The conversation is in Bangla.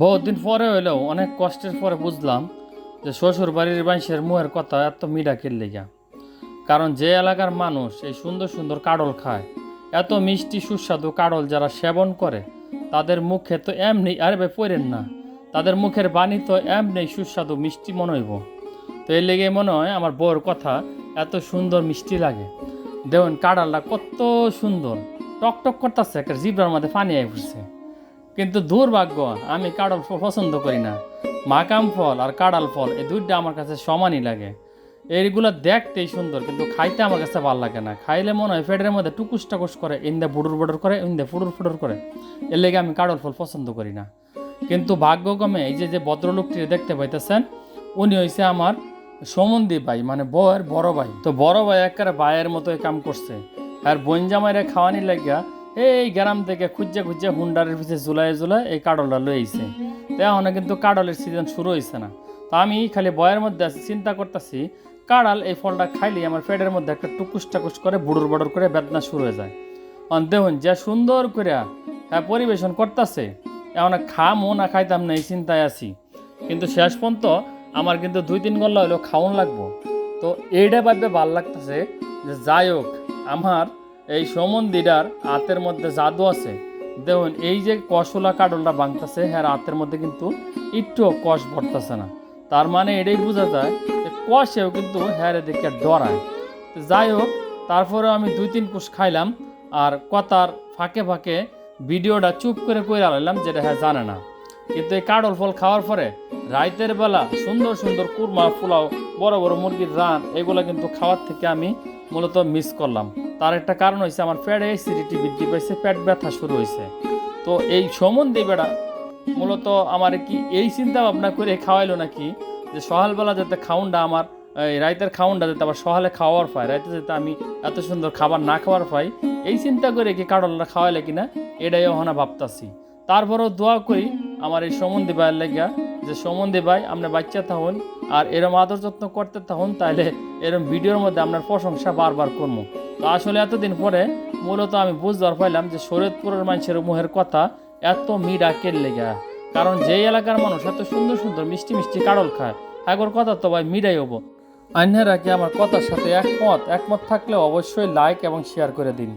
বহুদিন পরে হইলেও অনেক কষ্টের পরে বুঝলাম যে শ্বশুর বাড়ির মানুষের মুহের কথা এত মিডা কিনলে গা কারণ যে এলাকার মানুষ এই সুন্দর সুন্দর কাডল খায়, এত মিষ্টি সুস্বাদু কাডল যারা সেবন করে, তাদের মুখে তো এমনি আরে ভাই পড়েন না, তাদের মুখের বাণী তো এমনি সুস্বাদু মিষ্টি মনে হইব। তো এর লেগে মনে হয় আমার বউর কথা এত সুন্দর মিষ্টি লাগে। দেখুন কাডালটা কত সুন্দর টক টক করতেছে একটা জিব্রার মধ্যে পানি আই পড়ছে। কিন্তু দুর্ভাগ্য, আমি কাডল ফল পছন্দ করি না। মাকাম ফল আর কাঁড়াল ফল এই দুইটা আমার কাছে সমানই লাগে। এইগুলো দেখতেই সুন্দর, কিন্তু খাইতে আমার কাছে ভালো লাগে না। খাইলে মনে হয় পেটের মধ্যে টুকুস টাকুস করে, ইন্দে বুডুর বুডুর করে, ইন্দে ফুডুর ফুডুর করে। এর লেগে আমি কাডল ফল পছন্দ করি না। কিন্তু ভাগ্যক্রমে এই যে যে ভদ্রলোকটি দেখতে পাইতেছেন, উনি হয়েছে আমার সমন্দি ভাই মানে বউয়ের বড় ভাই। তো বড় ভাই একেবারে ভাইয়ের মতোই কাম করছে। আর বোন জামাইরে খাওয়ানি লাগিয়া এই গ্রাম থেকে খুঁজে খুঁজে হুন্ডারের পিছিয়ে জুলাই জুলাই এই কাডলটা লয়ে আইছে। তো এখন কিন্তু কাডলের সিজন শুরু হয়েছে না। তো আমি খালি বয়ের মধ্যে আছি, চিন্তা করতেছি, কাড়াল এই ফলটা খাইলে আমার পেটের মধ্যে একটা টুকুস টাকুস করে বুড়ুর বড়র করে বেদনা শুরু হয়ে যায়। অন দেখুন, যে সুন্দর করে হ্যাঁ পরিবেশন করতেছে, এখন খামো না খাইতাম না এই চিন্তায় আছি। কিন্তু শেষ পর্যন্ত আমার কিন্তু দুই তিন গল্লা হলেও খাওয়ান লাগবো। তো এইটা ভাববে ভালো লাগতেছে যে যাই হোক, আমার এই সমন্দিটার হাতের মধ্যে জাদু আছে। দেখুন, এই যে কষলা কাডলটা ভাঙতেছে হ্যাঁ হাতের মধ্যে কিন্তু একটুও কষ পড়তেছে না। তার মানে এটাই বোঝা যায় যে কষেও কিন্তু হ্যাঁ এদিকে ডরায়। যাই হোক তারপরে আমি দুই তিন কুশ খাইলাম আর কথার ফাঁকে ফাঁকে ভিডিওটা চুপ করে করে আলাইলাম যেটা হ্যাঁ জানে না। কিন্তু এই কাডল ফল খাওয়ার পরে রাইতের বেলা সুন্দর সুন্দর কুরমা পোলাও বড় বড় মুরগির রান, এগুলো কিন্তু খাওয়ার থেকে আমি মূলত মিস করলাম। তার একটা কারণ হয়েছে আমার পেটে অ্যাসিডিটি বৃদ্ধি পাইছে পেট ব্যথা শুরু হয়েছে তো এই সম্বন্ধে বেড়া, মূলত আমার কি এই চিন্তা ভাবনা করে খাওয়াইলো নাকি, যে সকালবেলা যাতে খাউনটা আমার রাইতের খাউনটা যাতে আবার সকালে খাওয়ার পাই রাইতে যাতে আমি এত সুন্দর খাবার না খাওয়ার পাই, এই চিন্তা করে কি কাডলটা খাওয়াইলে কিনা, এটাই ওখানে ভাবতাছি। তারপরেও দোয়া করি, আমার এই সম্বন্ধে ভাইয়ের লেগা যে সম্বন্ধে ভাই আপনার বাচ্চা থাকুন আর এরম আদর যত্ন করতে থাকুন, তাহলে এরম ভিডিওর মধ্যে আপনার প্রশংসা বারবার করব। তো আসলে এতদিন পরে মূলত আমি বুঝতে পারলাম যে শরীয়তপুরের মানুষের মুহের কথা এত মিডা কেল লেগা। কারণ যেই এলাকার মানুষ এত সুন্দর সুন্দর মিষ্টি মিষ্টি কাড়ল খায় আগর কথা তো ভাই মিডাই হব। অন্যেরা কি আমার কথার সাথে একমত? একমত থাকলে অবশ্যই লাইক এবং শেয়ার করে দিন।